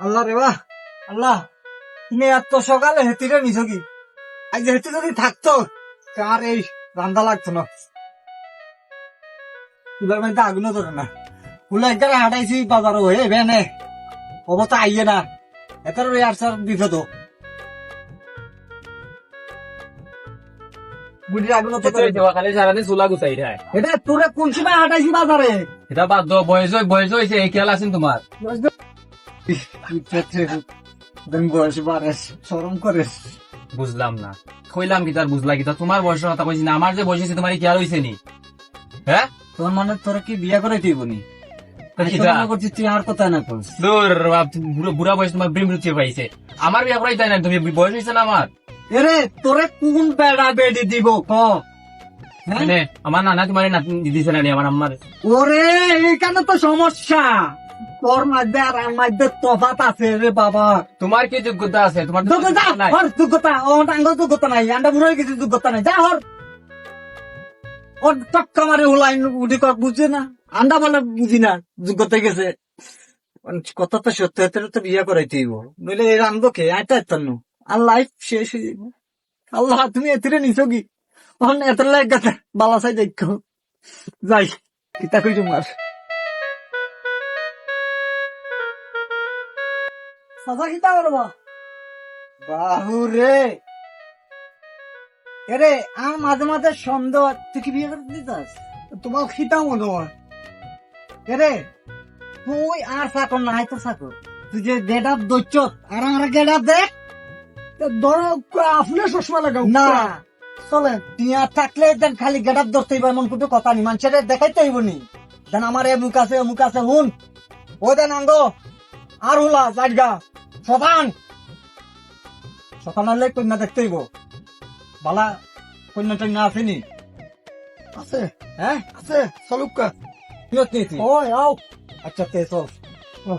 আল্লাহ রে বাহ আল্লাহ তুমি এত সকালে হেতিরে নিছ কি আজ হেতি যদি থাকতো কার এই রান্দা লাগতো না? চুলার মধ্যে আগুনও ধরে না। ফুলা একবার হাঁটাইছি বাজারও হয়ে ভেনে। অবস্থা আইয়ে না। এটার ওই আর স্যার দিত তো। বুড়ির আগুনও তো। খালি সারাদিন চুলা গুছাই দেয় এটা তোরে কোন সময় হাঁটাইছি বাজারে? এটা বাদ বয়স বয়স হয়েছে এই খেয়াল আছেন তোমার? বয়স সরম বুঝলাম না। কইলাম কি তার বুঝলা কি? তোমার বয়সের কথা কইছি না আমার যে বয়স হয়েছে তোমার কি হয়েছে নি? হ্যাঁ? তোর মানে তোরা কি বিয়া করে দিব নি? আর বুড়ো- বয়স তোমার ব্রেম পাইছে। আমার বিয়ে করাই তাই না তুমি বয়স হয়েছে না আমার? এরে তোরে কোন বেড়া বেডি দিব ক? হ্যাঁ? মানে আমার নানা তোমার দিছে না আমার আম্মার? ওরে এইখানে তো সমস্যা। তোর মধ্যে আর আমার মধ্যে তফাত আছে রে বাবা। তোমার কি যোগ্যতা আছে? তোমার যোগ্যতা। হর যোগ্যতা। ও আঙ্গ যোগ্যতা নাই। আন্ডা কিছু যোগ্যতা নাই। যা হর। ওর টক্কা মারে উঠি বুঝছে না? আন্ডা বলে বুঝি না যোগ্যতা গেছে। কথা তো সত্য হতে তো বিয়ে করাইতে হইব। নইলে এই রান্ধবো কে? আইটা এতান্ন আর লাইফ শেষ হয়ে যাবে আল্লাহ তুমি এতিরে নিছো কি? অন এত লাগ গেছে বালা সাই দেখো। যাই কিতা কই তোমার সাজা কিতা করবা এরে আমার মাঝে মাঝে সন্দেহ তুই কি বিয়ে করতে দিতাস তোমার খিতা মনে হয় এরে তুই আর চাকর না তো চাকর তুই যে গেট আপ দৈচ্ছ আর আমার গেট আপ দেখ ধরো আপনি চশমা লাগাও না। চলে আর থাকলে দেন খালি গেট আপ ধরতে হইব এমন কোনো কথা নেই মানুষের দেখাইতে হইব নি দেন আমার এমুক আছে অমুক আছে হুন ও দেন আঙ্গ আর হুলা জায়গা সদান সকাল হলে কন্যা দেখতে হইব। বালা কন্যা টন্যা আসেনি। আছে। হ্যাঁ আছে চলুকা কিয়ত নেই তুই। ওই আও। আচ্ছা তে চল। ও।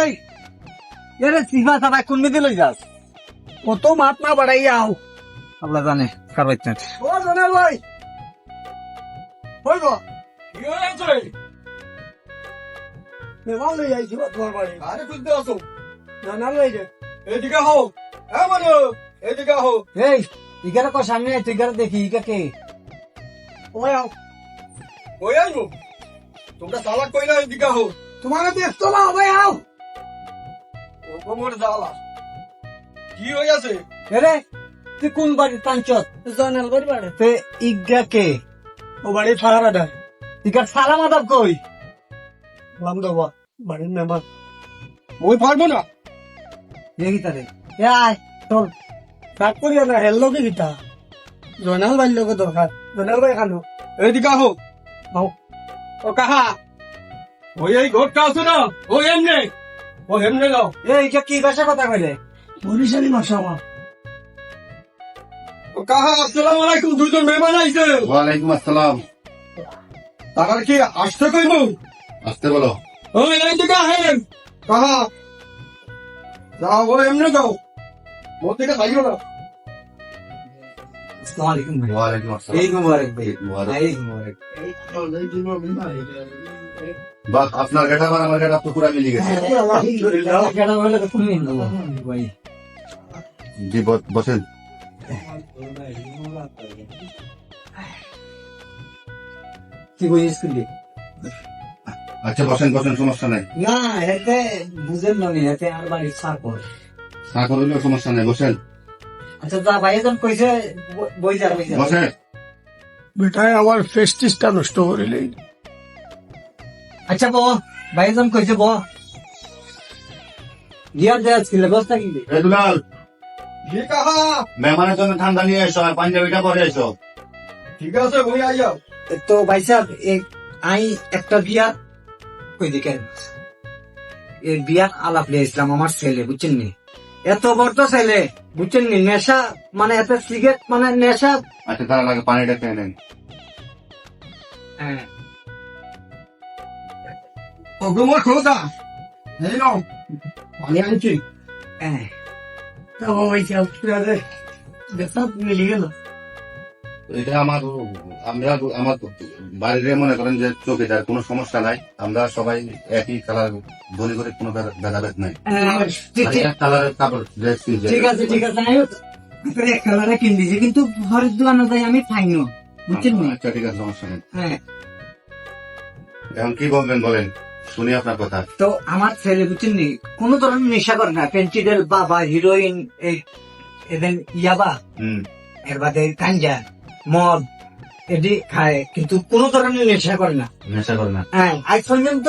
এই এরে সিফা সাফা কোন মেদি লই যাস? কত মাত না বাড়াই আও। আল্লাহ জানে কারবাই না ও জানে ভাই। হইব। কি লই আইছি তোমার বাড়ি। আরে খুঁজতে আসো। না না লই যে। এদিকে হও হ্যাঁ বলো এদিকে হও এই ইগারে কো সামনে তুই ইগারে দেখি ইগা কে? ওই আও। ওই আইবো। তোমরা সালা কইলা এদিকে হও তোমার দেখতো না ওই আও। ও কোমর জালা কি হই আছে এরে তুই কোন বাড়ি তাঞ্চত জনাল বাড়ি বাড়ি। তে ইগা কে? ও বাড়ি ফারাডা ইগার সালাম আদাব কই? নাম দেবা বাড়ির মেম্বার ওই পারব না। দেখি তারে আয় চল। কাট করিয়া না হেল লোকে গীতা জয়নাল ভাই লোকে দরকার জয়নাল ভাই খানো এদিকে আহো। আও ও কাহা? ওই এই ঘরটা আছে না। ও এমনে ও এমনে যাও। এই এটা কি ভাষা কথা কইলে? বরিশালি ভাষা আমার ও কাহা আসসালামু আলাইকুম। দুইজন মেহমান আইছে ওয়ালাইকুম আসসালাম। তাকার কি আসতে কইবো আসতে বলো। ওই এইদিকে আহেন কাহা? যাও ও এমনে যাও। মোর থেকে খাইও না। আসসালামু আলাইকুম আসসালাম। ঈদ মুবারক ভাই। মুবারক। ঈদ মুবারক। বাহ আপনার গেটা আর আমার গেটা তো পুরা মিলে গেছে। তো ভাই। জি বসেন। কি বই স্কুলে আচ্ছা বসেন বসেন সমস্যা নাই। না এতে বুঝেন না এতে আর বাড়ি ছাড় করে না সমস্যা নাই বসেন। আচ্ছা যা ভাই একজন কইছে বই যা বই যা বসেন। বেটায় আমার ফেস্টিসটা নষ্ট করিলে আচ্ছা ব ভাই একজন কইছে ব গিয়ার দেয়া ছিল বস্তা কি? এ দুলাল ঠিক আছে মেহমানের জন্য ঠান্ডা নিয়ে এসো আর পাঞ্জাবিটা পরে এসো। ঠিক আছে বই আইয়া। তো ভাই সাহেব এক আই একটা বিয়া কই দেখেন? বিয়ার আলাপ ইসলাম আমার ছেলে বুঝছেন নি? এত বড় ছেলে বুঝছেন নি? নেশা মানে এত সিগারেট মানে নেশা। আচ্ছা তার আগে পানিটা খেয়ে নেন। হ্যাঁ। অগমর খোদা এই নাও। পানি আনছি। হ্যাঁ। তো ওই চালতে দেশা মিলি গেল। এটা আমার আমরা আমার মনে করেন যে চৌকিদার কোনো সমস্যা নাই। আমরা সবাই একই কালার ধরি করে কোনো ভেদাভেদ নাই। হ্যাঁ, এক কালারের কাপড় ড্রেস কিনছে ঠিক আছে ঠিক আছে এক কালারে কিন্তু ঘরের দোকানে যাই আমি পাইনি বুঝছেন নি? আচ্ছা ঠিক আছে সমস্যা নেই। হ্যাঁ। এখন কি বলবেন বলেন? শুনি আপনার কথা। তো আমার ছেলে বুঝছেন নি? কোনো ধরনের নেশা করে না। পেন্সিডেল বাবা হিরোইন এই এদের ইয়াবা হম। এর বাদে গাঞ্জা মদ এটি খায় কিন্তু কোনো ধরনের নেশা করে না। নেশা করে না। হ্যাঁ আজ পর্যন্ত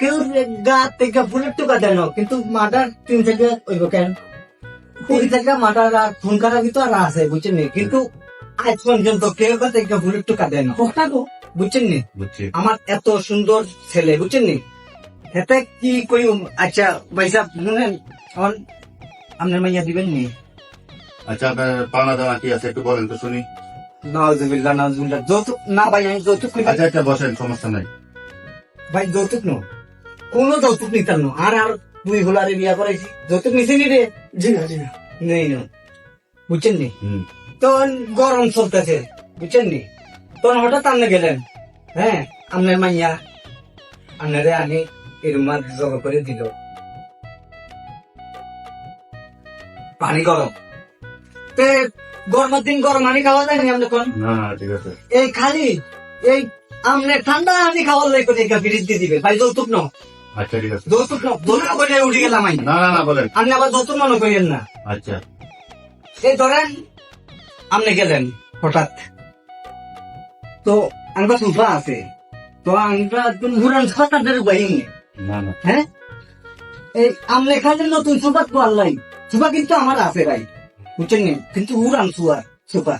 কেউ গা থেকে ফুলের টুকা দেয় না কিন্তু মাটার তিন থেকে ওইব কেন? কুড়ি থেকে মাটার আর ফোন করার ভিতর আর আছে বুঝছেন নি? কিন্তু আজ পর্যন্ত কেউ গা থেকে টুকা দেয় না। বুঝছেন নি? আমার এত সুন্দর ছেলে বুঝছেন নি? এতে কি কই আচ্ছা ভাইসাব শুনেন আপনার মাইয়া দিবেন নি? আচ্ছা আপনার পাওনা দাওয়া কি আছে একটু বলেন তো শুনি। নাউজুবিল্লাহ নাউজুবিল্লাহ। যৌতুক না ভাই আমি যৌতুক। আচ্ছা আচ্ছা বসেন সমস্যা নাই। ভাই যৌতুক নো। কোনো যৌতুক নিতাম না। আর আর দুই হোলারে বিয়া করাইছি। যৌতুক নিছি নি রে? জি না জি না। নেই না। বুঝছেন নি? তখন গরম চলতেছে। বুঝছেন নি? তখন হঠাৎ আপনি গেলেন। হ্যাঁ আপনার মাইয়া। আপনারে আনি এরম মাছ জগা করে দিল। পানি গরম। গরমের দিন গরম পানি খাওয়া যায় নি আপনি কোন? না না ঠিক আছে। এই খালি এই আমনে ঠান্ডা আনি খাওয়ার করে ফিরিজ দিয়ে দিবে। ভাই যৌতুক ন আচ্ছা ঠিক আছে। যৌতুক ন যৌতুক করে উঠে গেলাম আমি। না না না বলেন। আপনি আবার যৌতুক মনে করেন না। আচ্ছা। এই ধরেন আপনি গেলেন হঠাৎ। তো আমরা সুফা আছে। তো আমরা একদম ঘুরান হ্যাঁ? এই আমলে নতুন সুফা তো আল্লাহ সুফা কিন্তু আমার আছে ভাই। বুঝছেন? কিন্তু উড়ান সুয়ার সুফা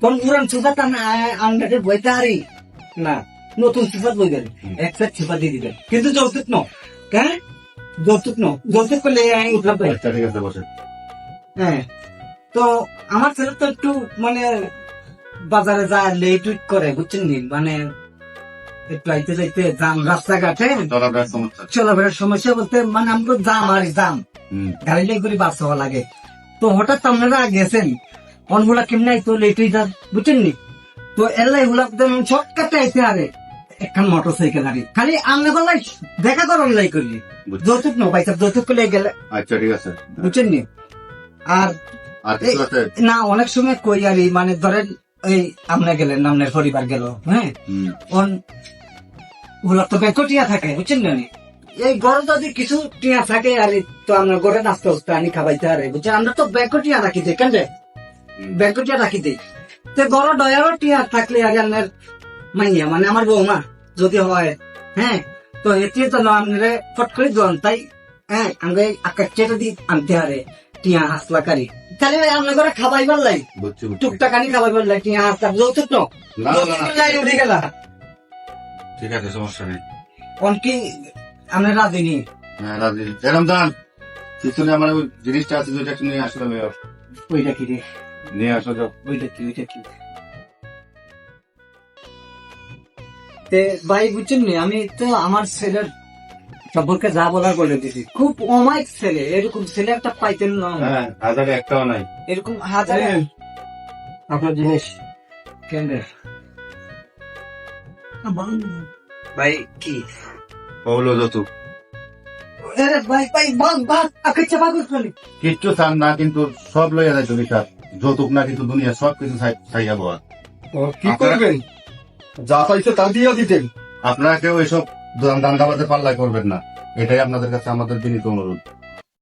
তখন উড়ান তা না আমরা বইতে আরি না নতুন সুফা বই দেন এক সেট সুফা দিয়ে দিবেন কিন্তু যৌতুক ন হ্যাঁ? যৌতুক ন যৌতুক করলে আমি উঠলাম আচ্ছা ঠিক আছে বসেন হ্যাঁ। তো আমার ছেলে তো একটু মানে বাজারে যায় লেট উইট করে বুঝছেন নি মানে একটু আইতে যাইতে যাম রাস্তাঘাটে। চলাফেরার সমস্যা। সমস্যা বলতে মানে আমরা জাম আর জাম গাড়ি লাই করে বাস হওয়া লাগে। তো হঠাৎ আপনারা গেছেন। অনগুলা কেমনে আইতো লেট হয়ে যায় বুঝছেন নি? তো এলাই হুলা শর্টকাটে আইতে আরে একখান মোটর সাইকেল আরে। খালি আমনে বলাই দেখা করন লাই করলি। যৌতুক নো পয়সা যৌতুক করলে গেলে। আচ্ছা ঠিক আছে। বুঝছেন নি? আর না অনেক সময় কই আরি মানে ধরেন এই আমরা গেলেন আপনার পরিবার গেল হ্যাঁ? অন ওগুলা তো ব্যাংক থাকে বুঝছেন নি? এই ঘরে যদি কিছু টিয়া থাকে আর তো আমরা ঘরে নাস্তা উস্তা আনি খাবাইতে আরে বুঝছেন আমরা তো ব্যাংক টিয়া রাখি দিই কেন ব্যাংক টিয়া রাখি দিই। তো ঘর ডয়ারও টিয়া থাকলে আর আপনার মাইয়া মানে আমার বৌমা যদি হয় হ্যাঁ? তো এটি তো আপনারে ফট করে দোয়ান তাই হ্যাঁ আমরা আকাশ চেটে দিই আনতে হারে টিয়া হাসলা কারি। তাহলে আপনার ঘরে খাবাইবার লাই? বুঝছি বুঝছি। টুকটাক আনি খাবাইবার লাই টিয়া হাসলা যৌতুক গেলা। ঠিক আছে সমস্যা নেই। আমরা রাজি নি হ্যাঁ রাজি এরম দান পিছনে আমার ওই জিনিসটা আছে যেটা নিয়ে এবার। ওইটা কি রে? নিয়ে আসো যাও। ওইটা কি ওইটা কি? তে ভাই বুঝছেন নি? আমি তো আমার ছেলের সম্পর্কে যা বলার বলে দিছি। খুব অমায়িক ছেলে এরকম ছেলে একটা পাইতেন না। হ্যাঁ হাজারে একটাও নাই। এরকম হাজারে আপনার জিনিস কেন রে? ভাই কি? বাগ চলি কিচ্ছু চান না কিন্তু সব লইয়া যায় তুমি তার যৌতুক না কিন্তু দুনিয়া সব কিছু চাই- চাইয়া বয়া। কি করবেন যা পাইছে তা দিয়ে দিতেন। আপনারা কেউ এইসব দান্দাবাজে পাল্লাই করবেন না। এটাই আপনাদের কাছে আমাদের বিনীত অনুরোধ।